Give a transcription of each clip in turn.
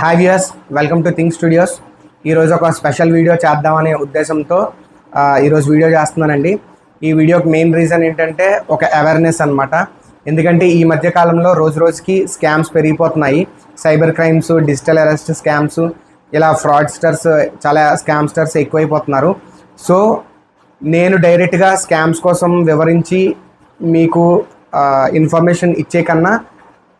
Hi viewers welcome to thing studios ఈరోజు ఒక special video చేద్దామనే ఉద్దేశంతో ఈరోజు వీడియో చేస్తున్నానండి. ఈ వీడియోకి మెయిన్ రీజన్ ఏంటంటే ఒక అవేర్నెస్ అన్నమాట. ఎందుకంటే ఈ మధ్య కాలంలో రోజు రోజుకి స్కామ్స్ పెరిగిపోతున్నాయి. Cyber crimes digital arrest scams ఇలా ఫ్రాడ్స్టర్స్ చాలా స్కామ్స్టర్స్ ఎక్కువైపోతున్నారు. సో నేను డైరెక్ట్గా స్కామ్స్ కోసం వివరించి మీకు ఇన్ఫర్మేషన్ ఇచ్చే కన్నా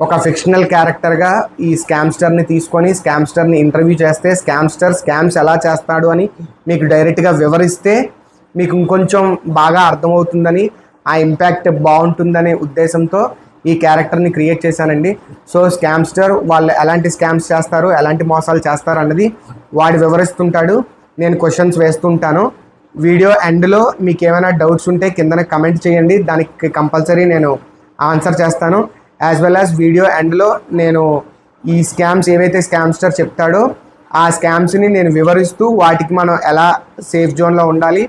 ఒక ఫిక్షనల్ క్యారెక్టర్గా ఈ స్కామ్స్టర్ని తీసుకొని స్కామ్స్టర్ని ఇంటర్వ్యూ చేస్తే స్కామ్స్టర్ స్కామ్స్ ఎలా చేస్తాడు? అని మీకు డైరెక్ట్గా వివరిస్తే మీకు ఇంకొంచెం బాగా అర్థమవుతుందని ఆ ఇంపాక్ట్ బాగుంటుందనే ఉద్దేశంతో ఈ క్యారెక్టర్ని క్రియేట్ చేశానండి. సో స్కామ్స్టర్ వాళ్ళు ఎలాంటి స్కామ్స్ చేస్తారు ఎలాంటి మోసాలు చేస్తారు అన్నది వాడు వివరిస్తుంటాడు. నేను క్వశ్చన్స్ వేస్తుంటాను. వీడియో ఎండ్లో మీకు ఏమైనా డౌట్స్ ఉంటే కిందన కమెంట్ చేయండి. దానికి కంపల్సరీ నేను ఆన్సర్ చేస్తాను. యాజ్ వెల్ యాజ్ వీడియో ఎండ్లో నేను ఈ స్కామ్స్ ఏవైతే స్కామ్స్టర్ చెప్తాడో ఆ స్కామ్స్ని నేను వివరిస్తూ వాటికి మనం ఎలా సేఫ్ జోన్లో ఉండాలి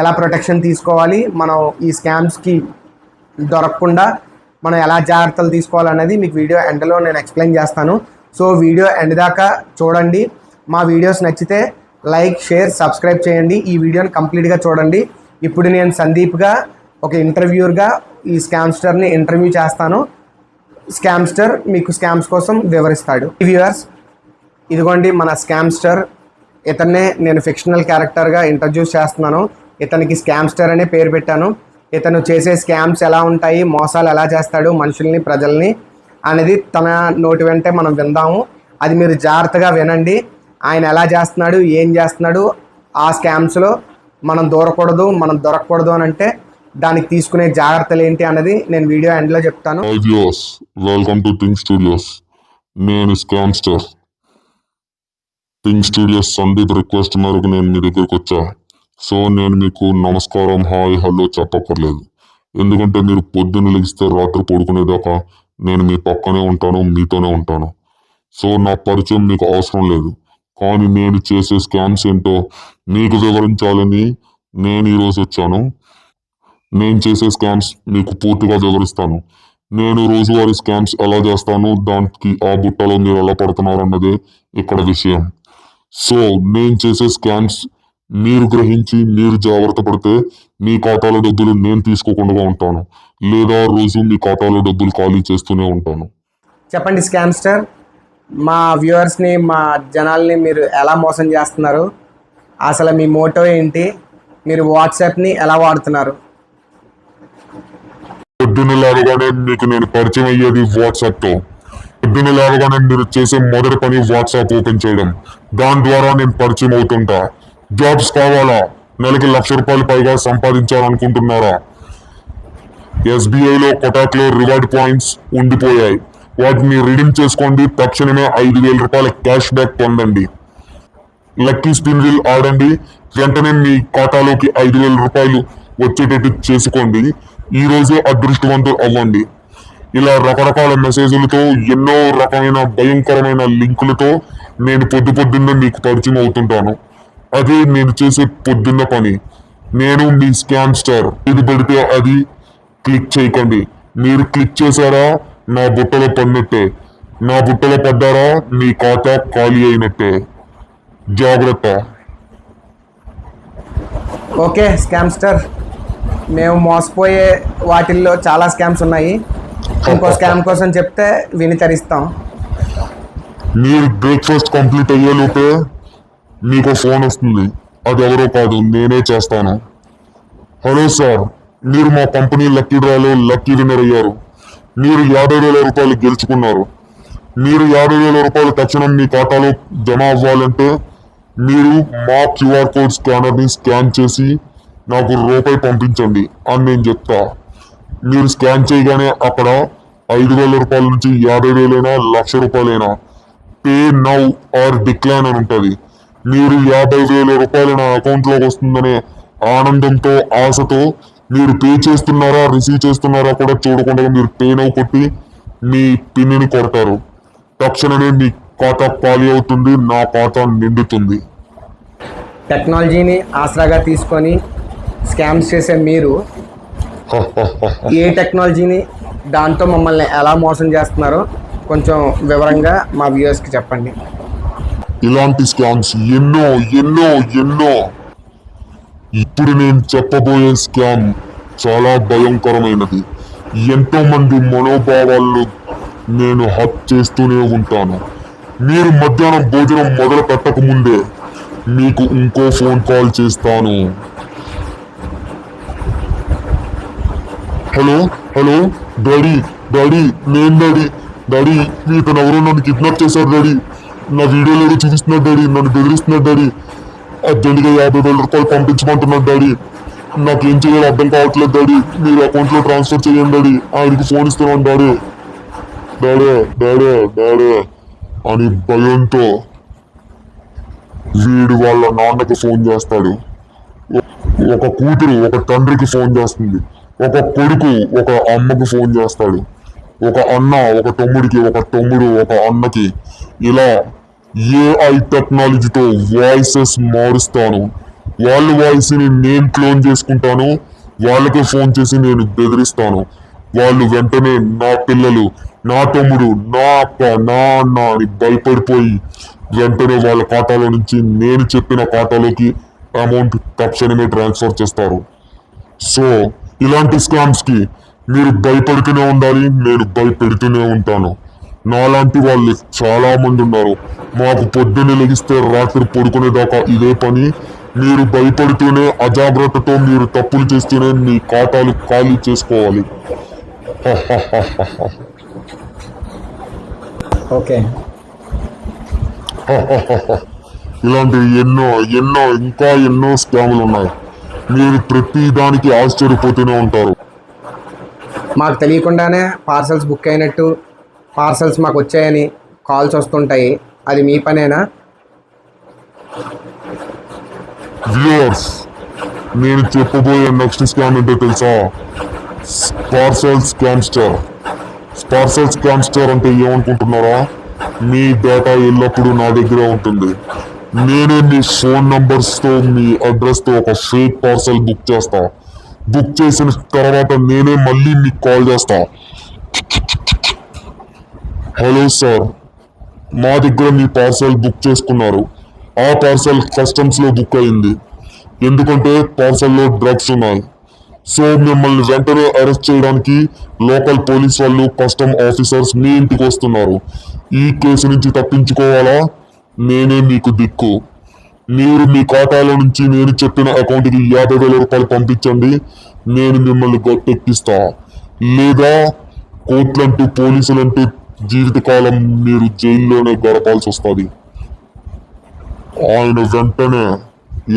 ఎలా ప్రొటెక్షన్ తీసుకోవాలి మనం ఈ స్కామ్స్కి దొరకకుండా మనం ఎలా జాగ్రత్తలు తీసుకోవాలన్నది మీకు వీడియో ఎండ్లో నేను ఎక్స్ప్లెయిన్ చేస్తాను. సో వీడియో ఎండ్ దాకా చూడండి. మా వీడియోస్ నచ్చితే లైక్ షేర్ సబ్స్క్రైబ్ చేయండి. ఈ వీడియోని కంప్లీట్గా చూడండి. ఇప్పుడు నేను సందీప్గా ఒక ఇంటర్వ్యూర్గా ఈ స్కామ్స్టర్ని ఇంటర్వ్యూ చేస్తాను. స్కామ్స్టర్ మీకు స్కామ్స్ కోసం వివరిస్తాడు. వ్యూవర్స్ ఇదిగోండి మన స్కామ్స్టర్. ఇతన్నే నేను ఫిక్షనల్ క్యారెక్టర్గా ఇంట్రడ్యూస్ చేస్తున్నాను. ఇతనికి స్కామ్స్టర్ అనే పేరు పెట్టాను. ఇతను చేసే స్కామ్స్ ఎలా ఉంటాయి మోసాలు ఎలా చేస్తాడు మనుషుల్ని ప్రజల్ని అనేది తన నోటి వెంటే మనం విందాము. అది మీరు జాగ్రత్తగా వినండి. ఆయన ఎలా చేస్తున్నాడు ఏం చేస్తున్నాడు ఆ స్కామ్స్లో మనం దూరకూడదు మనం దొరకకూడదు అని అంటే దానికి తీసుకునే జాగ్రత్తలు ఏంటి అన్నది నేను వీడియో ఎండ్లో చెప్తాను. వెల్కమ్ టు థింగ్ స్టూడియోస్ నేను scamster thing studios Sandeep request మేరకు నేను మీ దగ్గరికి వచ్చా. సో నేను మీకు నమస్కారం హాయ్ హలో చెప్పక్కర్లేదు. ఎందుకంటే మీరు పొద్దున్న లెగిస్తే రాత్రి పడుకునేదాకా నేను మీ పక్కనే ఉంటాను మీతోనే ఉంటాను. సో నా పరిచయం మీకు అవసరం లేదు. కానీ నేను చేసే స్కామ్స్ ఏంటో మీకు వివరించాలని నేను ఈరోజు వచ్చాను. నేను చేసే స్కామ్స్ మీకు పూర్తిగా వివరిస్తాను. నేను రోజువారీ స్కామ్స్ ఎలా చేస్తాను దానికి ఆ బుట్టలో మీరు ఎలా పడుతున్నారు అన్నదే ఇక్కడ విషయం. సో నేను చేసే స్కామ్స్ మీరు గ్రహించి మీరు జాగ్రత్త పడితే మీ ఖాతాలో డబ్బులు నేను తీసుకోకుండా ఉంటాను. లేదా రోజు మీ ఖాతాలో డబ్బులు ఖాళీ చేస్తూనే ఉంటాను. చెప్పండి స్కామ్స్టర్ మా వ్యూవర్స్ని మా జనాల్ని మీరు ఎలా మోసం చేస్తున్నారు? అసలు మీ మోటో ఏంటి? మీరు వాట్సాప్ని ఎలా వాడుతున్నారు? పొద్దున్న లేవగానే మీకు నేను పరిచయం అయ్యేది వాట్సాప్తో పొద్దున్న లేవగానే మీరు చేసే మొదటి పని వాట్సాప్ ఓపెన్ చేయడం. దాని ద్వారా నేను పరిచయం అవుతుంటా. జాబ్స్ కావాలా? నెలకి లక్ష రూపాయలు పైగా సంపాదించాలనుకుంటున్నారా? ఎస్బీఐలో కొటాక్లో రివార్డ్ పాయింట్స్ ఉండిపోయాయి. వాటిని రిడీమ్ చేసుకోండి. తక్షణమే ఐదు వేల రూపాయల క్యాష్ బ్యాక్ పొందండి. లక్కీ స్పిన్ రీల్ ఆడండి. వెంటనే మీ ఖాతాలోకి ఐదు వేల రూపాయలు వచ్చేటట్టు చేసుకోండి. ఈ రోజే అదృష్టవంతులు అవ్వండి. ఇలా రకరకాల మెసేజ్లతో ఎన్నో రకమైన భయంకరమైన లింకులతో నేను పొద్దు పొద్దున్నే మీకు పరిచయం అవుతుంటాను. అదే నేను చేసే పొద్దున్న పని. నేను మీ స్కామ్ స్టార్. ఇది పెడితే అది క్లిక్ చేయకండి. మీరు క్లిక్ చేశారా? నా బుట్టలో పడినట్టే. నా బుట్టలో పడ్డారా? మీ ఖాతా ఖాళీ అయినట్టే. జాగ్రత్త. ఓకే స్కామ్స్టర్ మేము మోసపోయే వాటిల్లో చాలా స్కామ్స్ ఉన్నాయి. ఇంకో స్కామ్ కోసం చెప్తే విని తరిస్తాం. మీరు బ్రేక్ఫాస్ట్ కంప్లీట్ అయ్యేలోపే మీకు ఫోన్ వస్తుంది. అది ఎవరో కాదు నేనే చేస్తాను. హలో సార్ మీరు మా కంపెనీ లక్కీ డ్రాలో లక్కీ విన్నర్ అయ్యారు. మీరు యాభై వేల రూపాయలు గెలుచుకున్నారు. మీరు యాభై వేల రూపాయలు తక్షణం మీ ఖాతాలో జమ అవ్వాలంటే మీరు మా క్యూఆర్ కోడ్ స్కానర్ని స్కాన్ చేసి నాకు రూపాయి పంపించండి అని నేను చెప్తా. మీరు స్కాన్ చేయగానే అక్కడ ఐదు వేల రూపాయల నుంచి యాభై వేలైనా లక్ష రూపాయలైనా పే నౌ ఆర్ డిక్లైన్ అని ఉంటుంది. మీరు యాభై వేల రూపాయలు నా అకౌంట్లోకి వస్తుందనే ఆనందంతో ఆశతో మీరు పే చేస్తున్నారా రిసీవ్ చేస్తున్నారా కూడా చూడకుండా మీరు పే నౌ కొట్టి మీ పిన్నిని కొడతారు. తక్షణమే మీ ఖాతా ఖాళీ అవుతుంది నా ఖాతా నిండుతుంది. టెక్నాలజీని ఆసరాగా తీసుకొని స్కామ్స్ చేసే మీరు ఏ టెక్నాలజీని దాంతో మమ్మల్ని ఎలా మోసం చేస్తున్నారో కొంచెం వివరంగా మా వ్యూయర్స్కి చెప్పండి. ఇలాంటి స్కామ్స్ ఎన్నో ఎన్నో ఎన్నో. ఇప్పుడు నేను చెప్పబోయే స్కామ్ చాలా భయంకరమైనది. ఎంతో మంది మనోభావాలను నేను హక్ చేస్తూనే ఉంటాను. మీరు మధ్యాహ్నం భోజనం మొదలు పెట్టకముందే మీకు ఇంకో ఫోన్ కాల్ చేస్తాను. హలో హలో డాడీ డాడీ నేను డాడీ. డాడీ ఇతను ఎవరో నన్ను కిడ్నాప్ చేశారు డాడీ. నా వీడియోలో ఏదో చూపిస్తున్నాడు డాడీ నన్ను బెదిరిస్తున్నాడు డాడీ. అర్జెంటుగా యాభై వేల రూపాయలు పంపించమంటున్నాడు డాడీ. నాకేం చేయాలో అర్థం కావట్లేదు డాడీ. మీరు అకౌంట్లో ట్రాన్స్ఫర్ చేయండి డాడీ. ఆయనకి ఫోన్ ఇస్తున్నాను డాడీ. డాడీ డాడీ డాడీ అని భయంతో వీడు వాళ్ళ నాన్నకి ఫోన్ చేస్తాడు. ఒక కూతురు ఒక తండ్రికి ఫోన్ చేస్తుంది. ఒక కొడుకు ఒక అమ్మకు ఫోన్ చేస్తాడు. ఒక అన్న ఒక తమ్ముడికి ఒక తమ్ముడు ఒక అన్నకి. ఇలా ఏఐ టెక్నాలజీతో వాయిసెస్ మారుస్తాను. వాళ్ళ వాయిస్ని నేను క్లోన్ చేసుకుంటాను. వాళ్ళకి ఫోన్ చేసి నేను బెదిరిస్తాను. వాళ్ళు వెంటనే నా పిల్లలు నా తమ్ముడు నా అక్క నా అన్న అని భయపడిపోయి వెంటనే వాళ్ళ ఖాతాలో నుంచి నేను చెప్పిన ఖాతాలోకి అమౌంట్ తక్షణమే ట్రాన్స్ఫర్ చేస్తారు. సో ఇలాంటి స్కామ్స్కి మీరు భయపడుతూనే ఉండాలి నేను భయపెడుతూనే ఉంటాను. నాలాంటి వాళ్ళు చాలా మంది ఉన్నారు. మాకు పొద్దున్నే లెగిస్తే రాత్రి పడుకునేదాకా ఇదే పని. మీరు భయపడుతూనే అజాగ్రత్తతో మీరు తప్పులు చేస్తూనే మీ ఖాతాలు ఖాళీ చేసుకోవాలి. ఓకే. ఇలాంటివి ఎన్నో ఎన్నో ఇంకా ఎన్నో స్కాములు ఉన్నాయి. మీరు ప్రతి దానికి ఆశ్చర్యపోతూనే ఉంటారు. మాకు తెలియకుండానే పార్సల్స్ బుక్ అయినట్టు పార్సల్స్ మాకు వచ్చాయని కాల్స్ వస్తుంటాయి. అది మీ పనేనా? వ్యూవర్స్ నేను చెప్పబోయే నెక్స్ట్ స్కామ్ ఏంటో తెలుసా? పార్సల్ స్కామ్స్టర్ పార్సల్ స్కామ్స్టర్ అంటే ఏమనుకుంటున్నారా? మీ డేటా ఎల్లప్పుడూ నా దగ్గర ఉంటుంది. నేనే మీ ఫోన్ నంబర్స్తో మీ అడ్రస్తో ఒక ఫేక్ పార్సల్ బుక్ చేస్తా. బుక్ చేసిన తర్వాత నేనే మళ్ళీ మీకు కాల్ చేస్తా. హలో సార్ మా దగ్గర మీ పార్సల్ బుక్ చేసుకున్నారు. ఆ పార్సల్ కస్టమ్స్లో బుక్ అయింది. ఎందుకంటే పార్సల్లో డ్రగ్స్ ఉన్నాయి. సో మిమ్మల్ని వెంటనే అరెస్ట్ చేయడానికి లోకల్ పోలీస్ వాళ్ళు కస్టమ్ ఆఫీసర్స్ మీ ఇంటికి వస్తున్నారు. ఈ కేసు నుంచి తప్పించుకోవాలా? నేనే మీకు దిక్కు. మీరు మీ ఖాతాలో నుంచి నేను చెప్పిన అకౌంట్కి యాభై వేల రూపాయలు పంపించండి. నేను మిమ్మల్ని గట్టెక్కిస్తా. లేదా కోర్టులంటూ పోలీసులంటూ జీవితకాలం మీరు జైల్లోనే గడపాల్సి వస్తుంది. ఆయన వెంటనే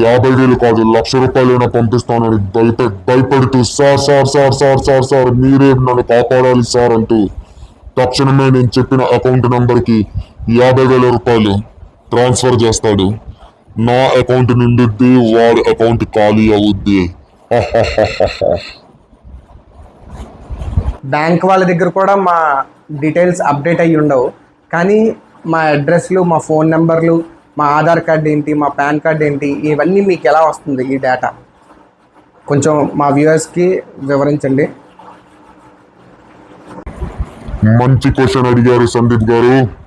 యాభై వేలు కాదు లక్ష రూపాయలైనా పంపిస్తానని భయప భయపడుతూ sir sir sir sir sir sir మీరే నన్ను కాపాడాలి సార్ అంటూ తక్షణమే నేను చెప్పిన అకౌంట్ నంబర్కి యాభై వేల రూపాయలు ట్రాన్స్ఫర్ చేస్తాడు. నా అకౌంట్ నిండుద్ది వాడి అకౌంట్ ఖాళీ అవుద్ది. బ్యాంక్ వాళ్ళ దగ్గర కూడా మా డీటెయిల్స్ అప్డేట్ అయ్యి ఉండవు. కానీ మా అడ్రస్లు మా ఫోన్ నెంబర్లు మా ఆధార్ కార్డ్ ఏంటి మా పాన్ కార్డ్ ఏంటి ఇవన్నీ మీకు ఎలా వస్తుంది ఈ డేటా? కొంచెం మా వ్యూవర్స్కి వివరించండి. మంచి క్వశ్చన్ అడిగారు సందీప్ గారు.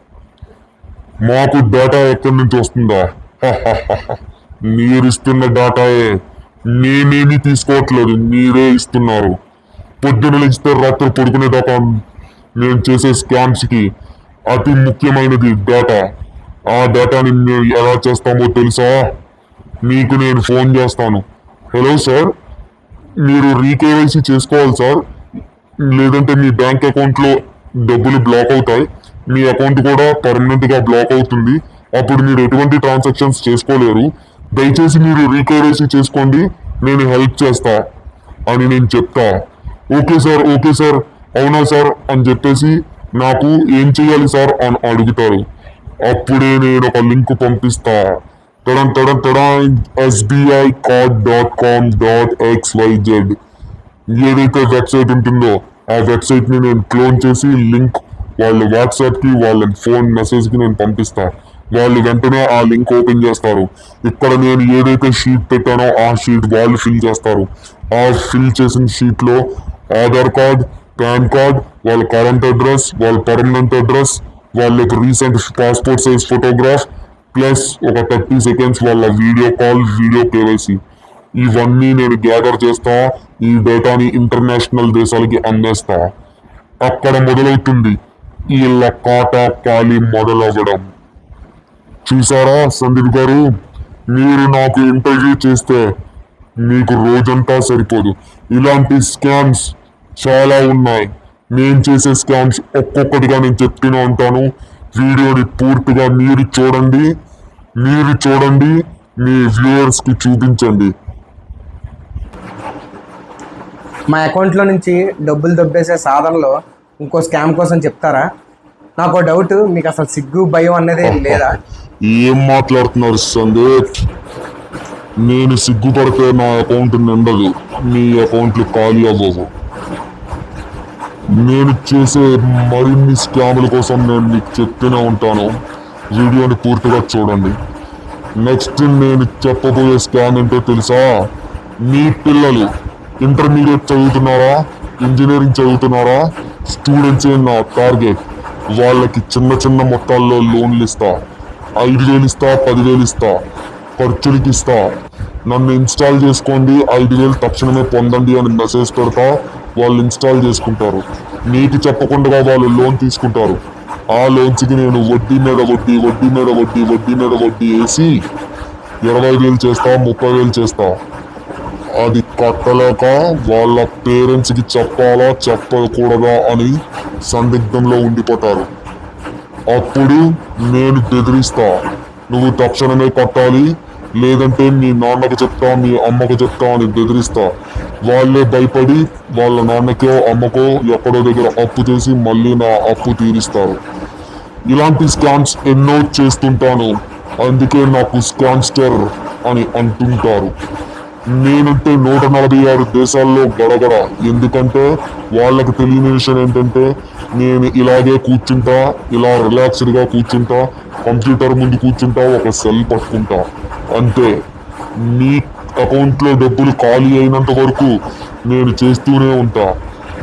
మాకు డేటా ఎక్కడి నుంచి వస్తుందా? మీరు ఇస్తున్న డేటాయే నేనేమి తీసుకోవట్లేదు. మీరే ఇస్తున్నారు. పొద్దున లేస్తే రాత్రి పడుకునేదాకా నేను చేసే స్కామ్స్కి అతి ముఖ్యమైనది డేటా ఆ డేటాని మేము ఎలా చేస్తామో తెలుసా? మీకు నేను ఫోన్ చేస్తాను. హలో సార్ మీరు రీకేవైసీ చేసుకోవాలి సార్ లేదంటే మీ బ్యాంక్ అకౌంట్లో డబ్బులు బ్లాక్ అవుతాయి. మీ అకౌంట్ కూడా పర్మనెంట్గా బ్లాక్ అవుతుంది. అప్పుడు మీరు ఎటువంటి ట్రాన్సాక్షన్స్ చేసుకోలేరు. దయచేసి మీరు రీకేవైసీ చేసుకోండి. నేను హెల్ప్ చేస్తా అని నేను చెప్తా. Okay sir okay sir. అవునా సార్? అని చెప్పేసి నాకు ఏం చేయాలి సార్? అని అడుగుతారు. అప్పుడే నేను ఒక లింక్ పంపిస్తా. తడం తడం తడం. SBI card dot com dot X Y ఏదైతే వెబ్సైట్ ఉంటుందో ఆ వెబ్సైట్ని నేను క్లోన్ చేసి లింక్ వాళ్ళ వాట్సాప్కి వాళ్ళ ఫోన్ మెసేజ్కి నేను పంపిస్తా. వాళ్ళు వెంటనే ఆ లింక్ ఓపెన్ చేస్తారు. ఇక్కడ నేను ఏదైతే షీట్ పెట్టానో ఆ షీట్ వాళ్ళు ఫిల్ చేస్తారు. ఆ ఫిల్ చేసిన షీట్లో ఆధార్ కార్డ్ పాన్ కార్డ్ వాళ్ళ కరెంట్ అడ్రస్ వాళ్ళ పర్మనెంట్ అడ్రస్ వాళ్ళకి recent passport size photograph plus ఒక థర్టీ సెకండ్స్ వాళ్ళ వీడియో కాల్ వీడియో కేవైసీ. ఇవన్నీ నేను గ్యాదర్ చేస్తా ఈ డేటాని ఇంటర్నేషనల్ దేశాలకి అందేస్తా. అక్కడ మొదలవుతుంది. వీళ్ళ కాటా కాలి మొదలవ్వడం. చూసారా సందీప్ గారు? మీరు నాకు ఇంటర్వ్యూ చేస్తే మీకు రోజంతా సరిపోదు. ఇలాంటి స్కామ్స్ చాలా ఉన్నాయి. నేను చేసే స్కామ్స్ ఒక్కొక్కటిగా నేను చెప్తూనే ఉంటాను. వీడియోని పూర్తిగా మీరు చూడండి. మీరు చూడండి. మీ వ్యూయర్స్కి చూపించండి. మా అకౌంట్లో నుంచి డబ్బులు దొబ్బేసే సాధనలో ఇంకో స్కామ్ కోసం చెప్తారా? నాకు డౌట్ మీకు అసలు సిగ్గు భయం అనేది లేదా? ఏం మాట్లాడుతున్నారు సందీప్? నేను సిగ్గుపడితే నా అకౌంట్ నిండదు. మీ అకౌంట్లు ఖాళీ అవ్వవు. నేను చేసే మరిన్ని స్కాముల కోసం నేను మీకు చెప్తూనే ఉంటాను. వీడియోని పూర్తిగా చూడండి. నెక్స్ట్ నేను చెప్పబోయే స్కామ్ ఏంటో తెలుసా? మీ పిల్లలు ఇంటర్మీడియట్ చదువుతున్నారా? ఇంజనీరింగ్ చదువుతున్నారా? స్టూడెంట్సే నా టార్గెట్? వాళ్ళకి చిన్న చిన్న మొత్తాల్లో లోన్లు ఇస్తా. ఐదు వేలు ఇస్తా పదివేలు ఇస్తా. ఖర్చులకి ఇస్తా. నన్ను ఇన్స్టాల్ చేసుకోండి ఐదు వేలు తక్షణమే పొందండి అని మెసేజ్ పెడతా. వాళ్ళు ఇన్స్టాల్ చేసుకుంటారు. మీకు చెప్పకుండా వాళ్ళు లోన్ తీసుకుంటారు. ఆ లోన్స్కి నేను వడ్డీ మీద వడ్డీ వడ్డీ మీద వడ్డీ వడ్డీ మీద వడ్డీ వేసి ఇరవై వేలు చేస్తా ముప్పై వేలు చేస్తా. అది కట్టలేక వాళ్ళ పేరెంట్స్కి చెప్పాలా చెప్పకూడదా అని సందిగ్ధంలో ఉండిపోతారు. అప్పుడు నేను బెదిరిస్తా నువ్వు తక్షణమే కట్టాలి లేదంటే మీ నాన్నకు చెప్తా మీ అమ్మకు చెప్తా అని బెదిరిస్తా. వాళ్ళే భయపడి వాళ్ళ నాన్నకో అమ్మకో ఎక్కడో దగ్గర అప్పు చేసి మళ్ళీ నా అప్పు తీరుస్తారు. ఇలాంటి స్కామ్స్ ఎన్నో చేస్తుంటాను. అందుకే నాకు స్కామ్స్టర్ అని అంటుంటారు. నేనంటే నూట నలభై ఆరు దేశాల్లో గడగడ. ఎందుకంటే వాళ్ళకి తెలియని విషయం ఏంటంటే నేను ఇలాగే కూర్చుంటా ఇలా రిలాక్స్డ్గా కూర్చుంటా కంప్యూటర్ ముందు కూర్చుంటా ఒక సెల్ పట్టుకుంటా. అంతే. మీ అకౌంట్లో డబ్బులు ఖాళీ అయినంత వరకు నేను చేస్తూనే ఉంటా.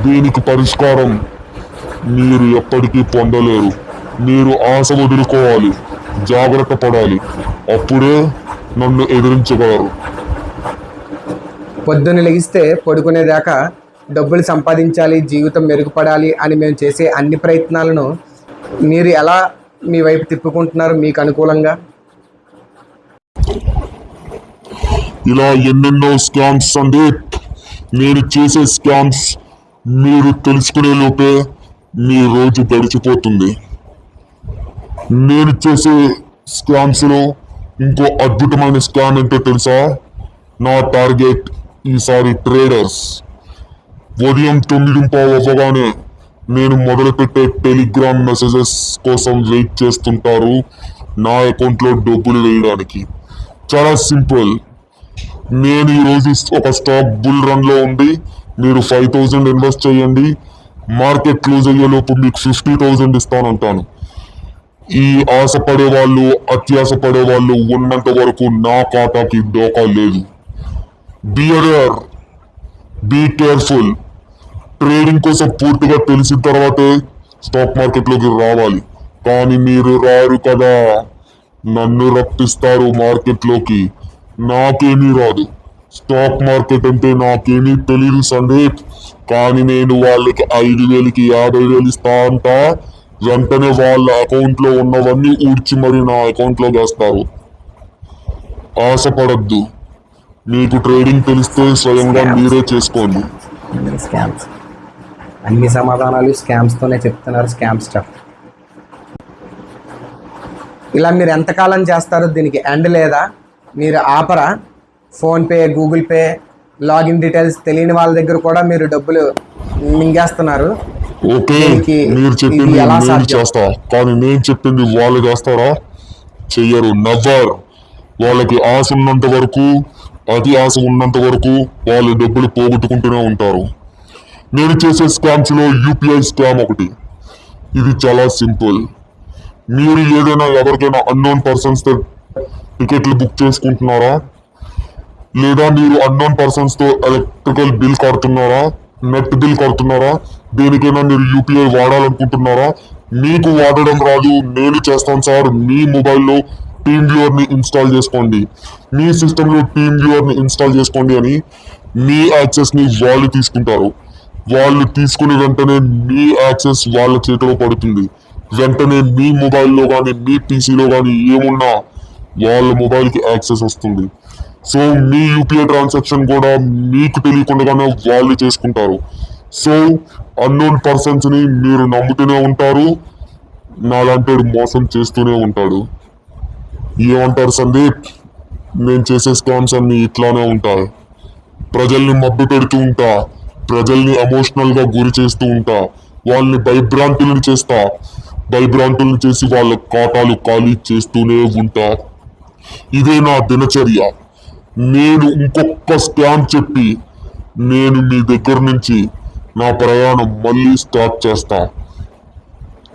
దీనికి పరిష్కారం మీరు ఎప్పటికీ పొందలేరు. మీరు ఆశ వదులుకోవాలి జాగ్రత్త పడాలి. అప్పుడే నన్ను ఎదిరించగలరు. పొద్దున్న లెగిస్తే పడుకునేదాకా డబ్బులు సంపాదించాలి జీవితం మెరుగుపడాలి అని మేము చేసే అన్ని ప్రయత్నాలను మీరు ఎలా మీ వైపు తిప్పుకుంటున్నారు మీకు అనుకూలంగా? ఇలా ఎన్నెన్నో స్కామ్స్ అండి. మీరు చేసే స్కామ్స్ మీరు తెలుసుకునే లోపే మీ రోజు గడిచిపోతుంది. నేను చేసే స్కామ్స్లో ఇంకో అద్భుతమైన స్కామ్ ఏంటో తెలుసా? నా టార్గెట్ ఈసారి ట్రేడర్స్. ఉదయం తొమ్మిది పావు అవ్వగానే నేను మొదలుపెట్టే టెలిగ్రామ్ మెసేజెస్ కోసం వెయిట్ చేస్తుంటారు నా అకౌంట్లో డబ్బులు వేయడానికి. చాలా సింపుల్. నేను ఈరోజు ఒక స్టాక్ బుల్ రన్లో ఉంది మీరు ఫైవ్ థౌజండ్ ఇన్వెస్ట్ చేయండి మార్కెట్ క్లోజ్ అయ్యేలోపు మీకు ఫిఫ్టీ థౌజండ్ ఇస్తానంటాను. ఈ ఆశపడే వాళ్ళు అత్యాశ పడే వాళ్ళు ఉన్నంత వరకు నా ఖాతాకి డోకా లేదు. బి బీ కేర్ఫుల్ ట్రేడింగ్ కోసం పూర్తిగా తెలిసిన తర్వాతే స్టాక్ మార్కెట్లోకి రావాలి. కానీ మీరు రారు కదా. నన్ను రప్పిస్తారు మార్కెట్లోకి నాకేమీ రాదు. స్టాక్ మార్కెట్ అంటే నాకేమీ తెలియదు సందీప్. కానీ నేను వాళ్ళకి ఐదు వేలకి యాభై వేలు ఇస్తా అంట. వెంటనే వాళ్ళ అకౌంట్లో ఉన్నవన్నీ ఊడ్చి మరి నా అకౌంట్లో వేస్తారు ఆశపడద్దు. మీకు ట్రేడింగ్ తెలిస్తే స్వయంగా మీరే చేసుకోండి. అన్ని స్కామ్స్ అన్ని సమాధానాలు స్కామ్స్తోనే చెప్తున్నారు స్కామ్ స్టఫ్ ఇలా మీరు ఎంతకాలం చేస్తారో? దీనికి ఎండ్ లేదా? మీరు ఆపరా? PhonePe Google Pay login details తెలియని వాళ్ళ దగ్గర కూడా మీరు డబ్బులు మింగేస్తున్నారు. ఓకే మీరు చెప్పింది నేను? చేస్తా. కానీ నేను చెప్పింది వాళ్ళు చేస్తారా? చెయ్యరు నెవర్ వాళ్ళకి ఆశ ఉన్నంత వరకు అతి ఆశ ఉన్నంత వరకు వాళ్ళు డబ్బులు పోగొట్టుకుంటూనే ఉంటారు. నేను చేసే స్కామ్స్లో యూపీఐ స్కామ్ ఒకటి. ఇది చాలా సింపుల్. మీరు ఏదైనా ఎవరికైనా అన్నోన్ పర్సన్స్తో టికెట్లు బుక్ చేసుకుంటున్నారా? లేదా మీరు అన్నోన్ పర్సన్స్తో ఎలక్ట్రికల్ బిల్ కడుతున్నారా? నెట్ బిల్ కడుతున్నారా? దేనికైనా మీరు యూపీఐ వాడాలనుకుంటున్నారా? మీకు వాడడం రాదు నేను చేస్తాను సార్ మీ మొబైల్లో టీమ్ వ్యూవర్ని ఇన్స్టాల్ చేసుకోండి. మీ సిస్టమ్లో టీమ్ వ్యూవర్ని ఇన్స్టాల్ చేసుకోండి అని మీ యాక్సెస్ని వాళ్ళు తీసుకుంటారు. వాళ్ళు తీసుకుని వెంటనే మీ యాక్సెస్ వాళ్ళ చేతిలో పడుతుంది. వెంటనే మీ మొబైల్లో కానీ మీ పీసీలో కానీ ఏమున్నా వాళ్ళ మొబైల్కి యాక్సెస్ వస్తుంది. సో మీ యూపీఐ ట్రాన్సాక్షన్ కూడా మీకు తెలియకుండానే వాళ్ళు చేసుకుంటారు. సో అన్నోన్ పర్సన్స్ని మీరు నమ్ముతూనే ఉంటారు. నాలాంటి మోసం చేస్తూనే ఉంటాడు. ఏమంటారు సందీప్? నేను చేసే స్కామ్స్ అన్ని ఇట్లానే ఉంటాయి. ప్రజల్ని మబ్బు పెడుతూ ఉంటా. ప్రజల్ని ఎమోషనల్గా గురి చేస్తూ ఉంటా. వాళ్ళని భయభ్రాంతులను చేస్తా. భయభ్రాంతులను చేసి వాళ్ళ కాటాలు ఖాళీ చేస్తూనే ఉంటా. ఇదే నా దినచర్య. నేను ఇంకొక స్కామ్ చెప్పి నేను మీ దగ్గర నుంచి నా ప్రయాణం మళ్ళీ స్టార్ట్ చేస్తా.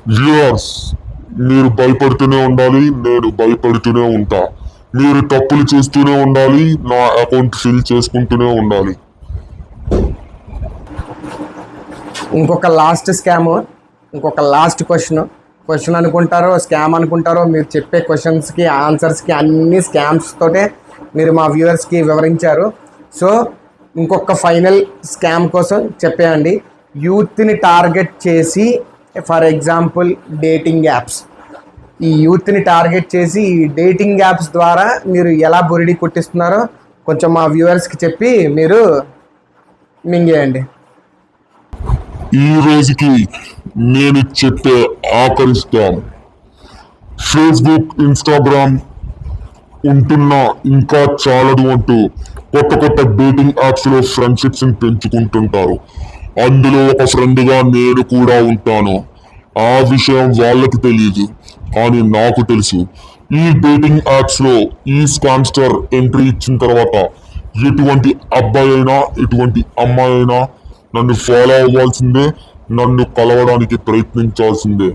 వ్యూవర్స్ మీరు భయపడుతూనే ఉండాలి నేను భయపడుతూనే ఉంటా. మీరు తప్పులు చేస్తూనే ఉండాలి నా అకౌంట్ ఫిల్ చేసుకుంటూనే ఉండాలి. ఇంకొక లాస్ట్ స్కామ్ ఇంకొక లాస్ట్ క్వశ్చన్. క్వశ్చన్ అనుకుంటారో స్కామ్ అనుకుంటారో మీరు చెప్పే క్వశ్చన్స్కి ఆన్సర్స్కి అన్ని స్కామ్స్ తోటే మీరు మా వ్యూవర్స్కి వివరించారు. సో ఇంకొక ఫైనల్ స్కామ్ కోసం చెప్పేయండి. యూత్ని టార్గెట్ చేసి ఫర్ ఎగ్జాంపుల్ డేటింగ్ యాప్స్. ఈ యూత్ని టార్గెట్ చేసి ఈ డేటింగ్ యాప్స్ ద్వారా మీరు ఎలా బురిడి కొట్టిస్తున్నారో కొంచెం మా వ్యూవర్స్కి చెప్పి మీరు మింగేయండి. ఈ రోజుకి నేను చెప్పే ఆఖరి స్కామ్. ఫేస్బుక్ ఇన్స్టాగ్రామ్ ఉంటున్నా ఇంకా చాలదు అంటూ కొత్త కొత్త డేటింగ్ యాప్స్లో ఫ్రెండ్షిప్స్ని పెంచుకుంటుంటారు. అందులో ఒక ఫ్రెండ్గా నేను కూడా ఉంటాను. ఆ విషయం వాళ్ళకి తెలియదు కానీ నాకు తెలుసు. ఈ డేటింగ్ యాప్స్లో ఈ స్కామ్స్టర్ ఎంట్రీ ఇచ్చిన తర్వాత ఎటువంటి అబ్బాయి అయినా ఎటువంటి అమ్మాయి అయినా నన్ను ఫాలో అవ్వాల్సిందే నన్ను కలవడానికి ప్రయత్నించాల్సిందే.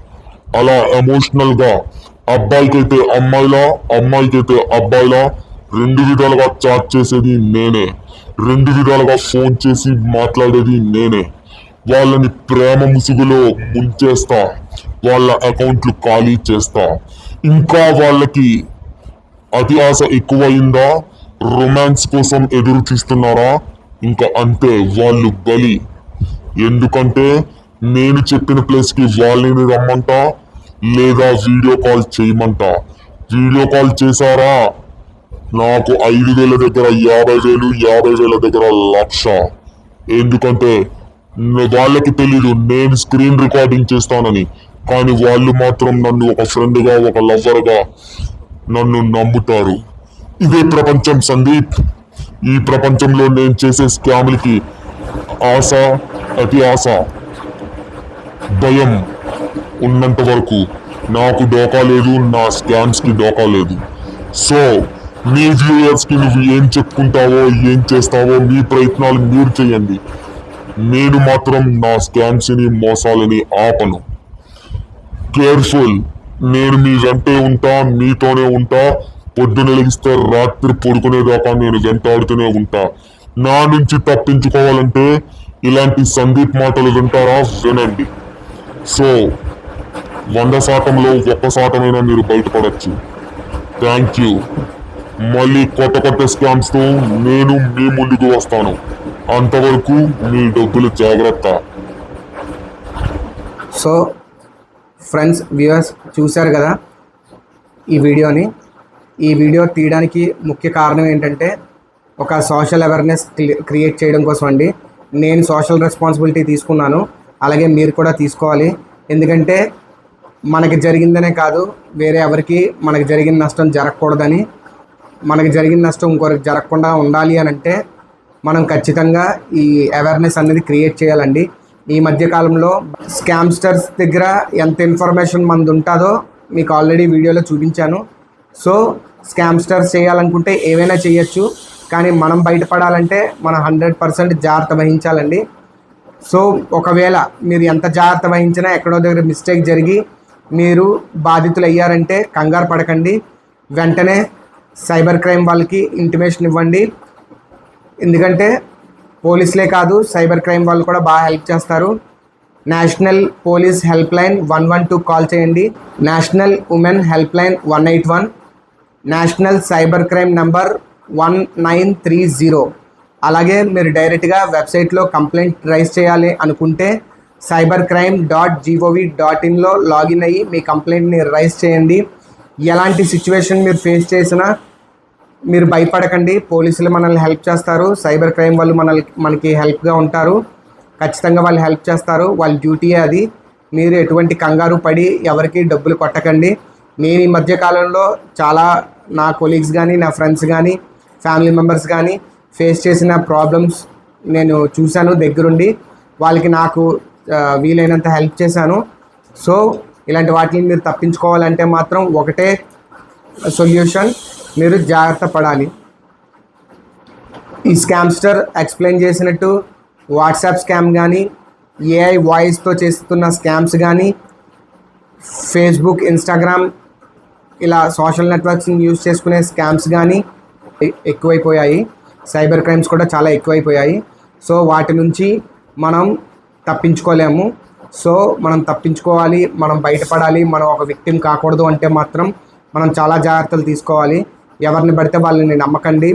అలా ఎమోషనల్గా అబ్బాయికైతే అమ్మాయిలా అమ్మాయికైతే అబ్బాయిలా రెండు విధాలుగా చాట్ చేసేది నేనే. రెండు విధాలుగా ఫోన్ చేసి మాట్లాడేది నేనే. వాళ్ళని ప్రేమ ముసుగులో ముంచేస్తా. వాళ్ళ అకౌంట్లు ఖాళీ చేస్తా. ఇంకా వాళ్ళకి అతి ఆశ ఎక్కువైందా రొమాన్స్ కోసం ఎదురు చూస్తున్నారా? ఇంకా అంతే వాళ్ళు బలి. ఎందుకంటే నేను చెప్పిన ప్లేస్కి వాళ్ళని రమ్మంటా లేదా వీడియో కాల్ చేయమంటా. వీడియో కాల్ చేశారా? నాకు ఐదు వేల దగ్గర యాభై వేలు యాభై వేల దగ్గర లక్ష. ఎందుకంటే వాళ్ళకి తెలీదు నేను స్క్రీన్ రికార్డింగ్ చేస్తానని. కానీ వాళ్ళు మాత్రం నన్ను ఒక ఫ్రెండ్గా ఒక లవ్వర్గా నన్ను నమ్ముతారు. ఇదే ప్రపంచం సందీప్. ఈ ప్రపంచంలో నేను చేసే స్కామ్లకి ఆశ అతి ఆశ భయం ఉన్నంత వరకు నాకు డోకా లేదు నా స్కామ్స్కి డోకా లేదు. సో మీ వ్యూయర్స్ నువ్వు ఏం చెప్పుకుంటావో ఏం చేస్తావో మీ ప్రయత్నాలు మీరు చేయండి. నేను మాత్రం నా స్కామ్స్ని మోసాలని ఆపను. కేర్ఫుల్. నేను మీ వెంటే ఉంటా మీతోనే ఉంటా. పొద్దున లెగిస్తే రాత్రి పడుకునేదాకా నేను వెంటాడుతూనే ఉంటా. నా నుంచి తప్పించుకోవాలంటే ఇలాంటి సందీప్ మాటలు వింటారా? వినండి. సో వంద శాతంలో ఒక్క శాతమైనా మీరు బయటపడచ్చు. Thank you. మళ్ళీ కొత్త కొత్త స్కామ్స్తో నేను మీ ముందుకు వస్తాను. అంతవరకు మీ డబ్బులు జాగ్రత్త. సో ఫ్రెండ్స్ వ్యూవర్స్ చూశారు కదా ఈ వీడియోని. ఈ వీడియో తీయడానికి ముఖ్య కారణం ఏంటంటే ఒక సోషల్ అవేర్నెస్ క్రియేట్ చేయడం కోసం అండి. నేను సోషల్ రెస్పాన్సిబిలిటీ తీసుకున్నాను. అలాగే మీరు కూడా తీసుకోవాలి. ఎందుకంటే మనకి జరిగిందనే కాదు వేరే ఎవరికి మనకి జరిగిన నష్టం జరగకూడదని మనకి జరిగిన నష్టం ఇంకొకరికి జరగకుండా ఉండాలి అని అంటే మనం ఖచ్చితంగా ఈ అవేర్నెస్ అనేది క్రియేట్ చేయాలండి. ఈ మధ్యకాలంలో స్కామ్స్టర్స్ దగ్గర ఎంత ఇన్ఫర్మేషన్ మనది ఉంటుందో మీకు ఆల్రెడీ వీడియోలో చూపించాను. సో స్కామ్స్టర్స్ చేయాలనుకుంటే ఏవైనా చేయొచ్చు. కానీ మనం బయటపడాలంటే మనం హండ్రెడ్ పర్సెంట్ జాగ్రత్త వహించాలండి. సో ఒకవేళ మీరు ఎంత జాగ్రత్త వహించినా ఎక్కడో దగ్గర మిస్టేక్ జరిగి మీరు బాధితులు అయ్యారంటే కంగారు పడకండి. వెంటనే సైబర్ క్రైమ్ వాళ్ళకి ఇంటిమేషన్ ఇవ్వండి. ఎందుకంటే పోలీసులే కాదు సైబర్ క్రైమ్ వాళ్ళు కూడా బాగా హెల్ప్ చేస్తారు. National police helpline one one two call చేయండి. National women helpline one eight one national cyber crime number one nine three zero. అలాగే మీరు డైరెక్ట్గా వెబ్సైట్లో కంప్లైంట్ రైజ్ చేయాలి అనుకుంటే cyber crime dot gov dot ఇన్లో login అయ్యి మీ కంప్లైంట్ని రైజ్ చేయండి. ఎలాంటి సిచ్యువేషన్ మీరు ఫేస్ చేసినా మీరు భయపడకండి. పోలీసులు మనల్ని హెల్ప్ చేస్తారు. సైబర్ క్రైమ్ వాళ్ళు మనల్ని మనకి హెల్ప్గా ఉంటారు. ఖచ్చితంగా వాళ్ళు హెల్ప్ చేస్తారు. వాళ్ళ డ్యూటీయే అది. మీరు ఎటువంటి కంగారు పడి ఎవరికి డబ్బులు కొట్టకండి. నేను ఈ మధ్య కాలంలో చాలా నా కొలీగ్స్ కానీ నా ఫ్రెండ్స్ కానీ ఫ్యామిలీ మెంబర్స్ కానీ ఫేస్ చేసిన ప్రాబ్లమ్స్ నేను చూశాను దగ్గరుండి. వాళ్ళకి నాకు వీలైనంత హెల్ప్ చేశాను. సో ఇలాంటి వాటిని మీరు తప్పించుకోవాలంటే మాత్రం ఒకటే సొల్యూషన్ మీరు జాగ్రత్త పడాలి. ఈ స్కామ్స్టర్ ఎక్స్ప్లెయిన్ చేసినట్టు వాట్సాప్ స్కామ్ కానీ ఏఐ వాయిస్తో చేస్తున్న స్కామ్స్ కానీ ఫేస్బుక్ ఇన్స్టాగ్రామ్ ఇలా సోషల్ నెట్వర్క్స్ని యూజ్ చేసుకునే స్కామ్స్ కానీ ఎక్కువైపోయాయి. సైబర్ క్రైమ్స్ కూడా చాలా ఎక్కువైపోయాయి. సో వాటి నుంచి మనం తప్పించుకోలేము. సో మనం తప్పించుకోవాలి మనం బయటపడాలి మనం ఒక విక్టిమ్ కాకూడదు అంటే మాత్రం మనం చాలా జాగ్రత్తలు తీసుకోవాలి. ఎవరిని పడితే వాళ్ళని నమ్మకండి.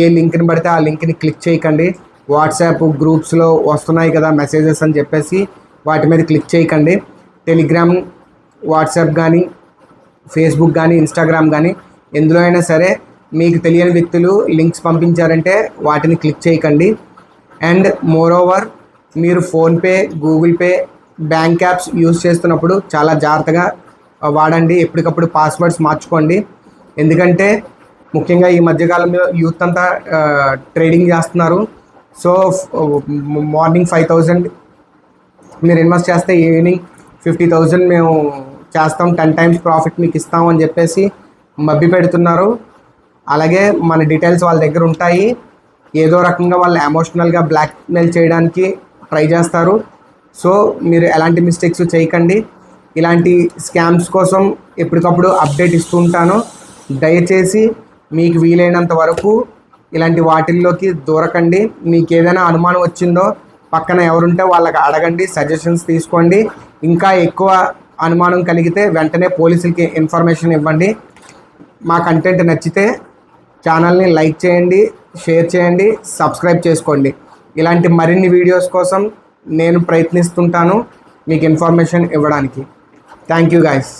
ఏ లింక్ని పడితే ఆ లింక్ని క్లిక్ చేయకండి. వాట్సాప్ గ్రూప్స్లో వస్తున్నాయి కదా మెసేజెస్ అని చెప్పేసి వాటి మీద క్లిక్ చేయకండి. టెలిగ్రామ్ వాట్సాప్ కానీ ఫేస్బుక్ కానీ ఇన్స్టాగ్రామ్ కానీ ఎందులో అయినా సరే మీకు తెలియని వ్యక్తులు లింక్స్ పంపించారంటే వాటిని క్లిక్ చేయకండి. అండ్ మోర్ ఓవర్ మీరు PhonePe Google Pay bank apps use చేస్తున్నప్పుడు చాలా జాగ్రత్తగా వాడండి. ఎప్పటికప్పుడు పాస్వర్డ్స్ మార్చుకోండి. ఎందుకంటే ముఖ్యంగా ఈ మధ్యకాలంలో యూత్ అంతా ట్రేడింగ్ చేస్తున్నారు. సో మార్నింగ్ ఫైవ్ థౌజండ్ మీరు ఇన్వెస్ట్ చేస్తే ఈవినింగ్ ఫిఫ్టీ థౌజండ్ మేము చేస్తాం. టెన్ టైమ్స్ ప్రాఫిట్ మీకు ఇస్తాం అని చెప్పేసి మబ్బి పెడుతున్నారు. అలాగే మన డీటెయిల్స్ వాళ్ళ దగ్గర ఉంటాయి. ఏదో రకంగా వాళ్ళు ఎమోషనల్గా బ్లాక్మెయిల్ చేయడానికి ట్రై చేస్తారు. సో మీరు ఎలాంటి మిస్టేక్స్ చేయకండి. ఇలాంటి స్కామ్స్ కోసం ఎప్పటికప్పుడు అప్డేట్ ఇస్తూ ఉంటాను. దయచేసి మీకు వీలైనంత వరకు ఇలాంటి వాటిల్లోకి దూరకండి. మీకు ఏదైనా అనుమానం వచ్చిందో పక్కన ఎవరుంటే వాళ్ళకి అడగండి సజెషన్స్ తీసుకోండి. ఇంకా ఎక్కువ అనుమానం కలిగితే వెంటనే పోలీసులకి ఇన్ఫర్మేషన్ ఇవ్వండి. మా కంటెంట్ నచ్చితే ఛానల్ని లైక్ చేయండి షేర్ చేయండి సబ్స్క్రైబ్ చేసుకోండి. ఇలాంటి మరిన్ని వీడియోస్ కోసం నేను ప్రయత్నిస్తుంటాను మీకు ఇన్ఫర్మేషన్ ఇవ్వడానికి. Thank you guys